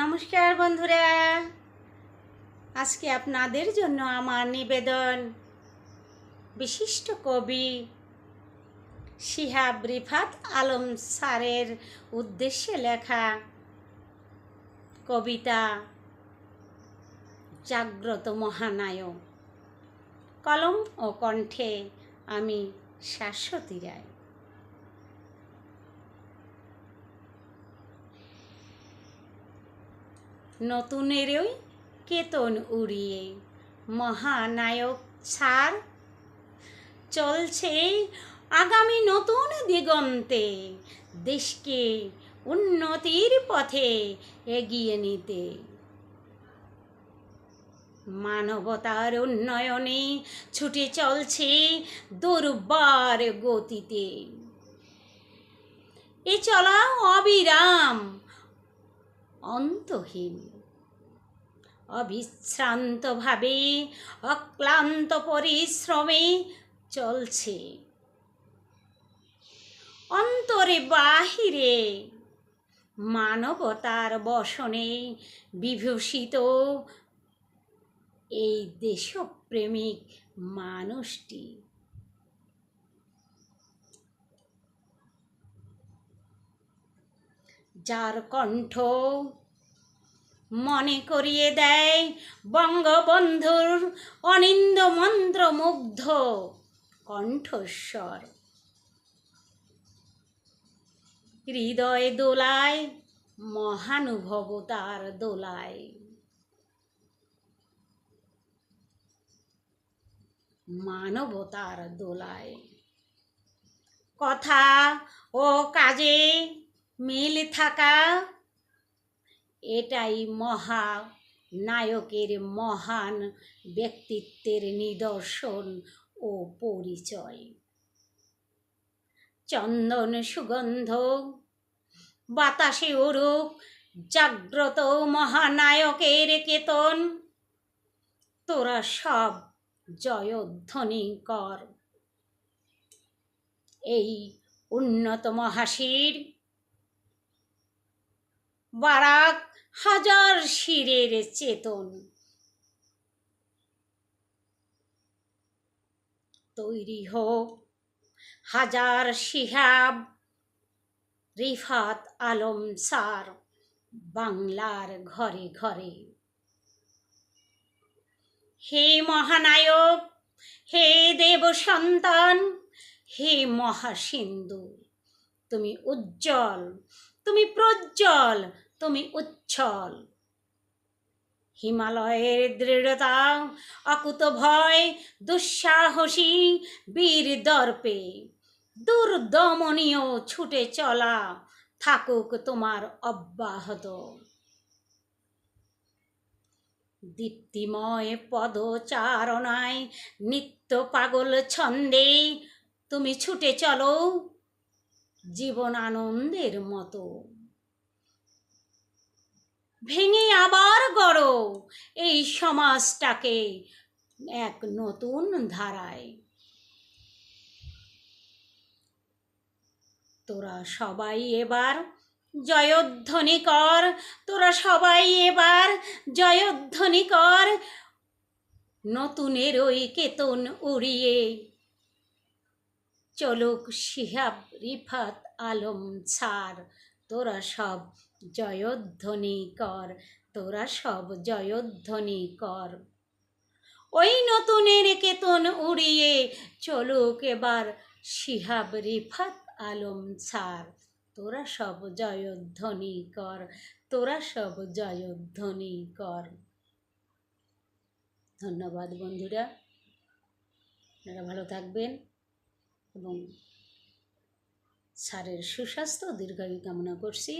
নমস্কার বন্ধুরা। আজকে আপনাদের জন্য আমার নিবেদন বিশিষ্ট কবি শিহাব রিফাত আলম স্যারের উদ্দেশ্যে লেখা কবিতা জাগ্রত মহানায়ক। কলম ও কণ্ঠে আমি শাশ্বতী রায়। নতুনেরই কেতন উড়িয়ে। মহানায়ক ছাড় চলছে আগামী নতুন দিগন্তে। দেশকে উন্নতির পথে এগিয়ে নিতে। মানবতার উন্নয়নে ছুটে চলছে দুর্বার গতিতে। এ চলা অবিরাম অন্তহীন। অবিশ্রান্তভাবে, অক্লান্ত পরিশ্রমে চলছে। অন্তরে বাহিরে, মানবতার বসনে বিভূষিত এই দেশপ্রেমিক মানুষটি। যার কণ্ঠ মনে করিয়ে দেয় বঙ্গবন্ধুর অনিন্দ মন্ত্রমুগ্ধ কণ্ঠস্বর। হৃদয় দোলায় মহানুভবতার দোলায়। মানবতার দোলায়। কথা ও কাজে মিল থাকা এটাই মহা নায়কের মহান ব্যক্তিত্বের নিদর্শন ও পরিচয়। চন্দন সুগন্ধ, বাতাসে উড়ুক জাগ্রত মহানায়কের কেতন। তোরা সব জয়ধ্বনি কর। এই উন্নত মহাশির বারাক হাজার শিরের চেতন। তৈরি হোক হাজার শিহাব, রিফাত আলম সার বাংলার ঘরে ঘরে। হে মহানায়ক, হে দেব সন্তান, হে মহাসিন্ধু, তুমি উজ্জ্বল তুমি প্রজ্জ্বল, তুমি উচ্ছল। হিমালয়ের দৃঢ়তা, অকুত ভয়, দুঃসাহসী, বীর দর্পে, দুর্দমনীয় ছুটে চলা থাকুক তোমার অব্যাহত। দীপ্তিময় পদচারণায় নিত্য পাগল ছন্দে তুমি ছুটে চলো জীবন আনন্দের মতো। ভেঙে আবার গড়ো এই সমাজটাকে এক নতুন ধারায়। তোরা সবাই এবার জয়ধ্বনি কর তোরা সবাই এবার জয়ধ্বনি কর নতুনের ওই কেতন উড়িয়ে চলুক শিহাব রিফাত আলম ছাড়। তোরা সব জয়ধ্বনি কর, তোরা সব জয়ধ্বনি কর। ওই নতুনের কেতন উড়িয়ে চলুক এবার শিহাব রিফাত আলম ছাড়। তোরা সব জয়ধ্বনি কর, তোরা সব জয়ধ্বনি কর। ধন্যবাদ বন্ধুরা। আপনারা ভালো থাকবেন। এবং স্যারের সুস্বাস্থ্য দীর্ঘায়ু কামনা করছি।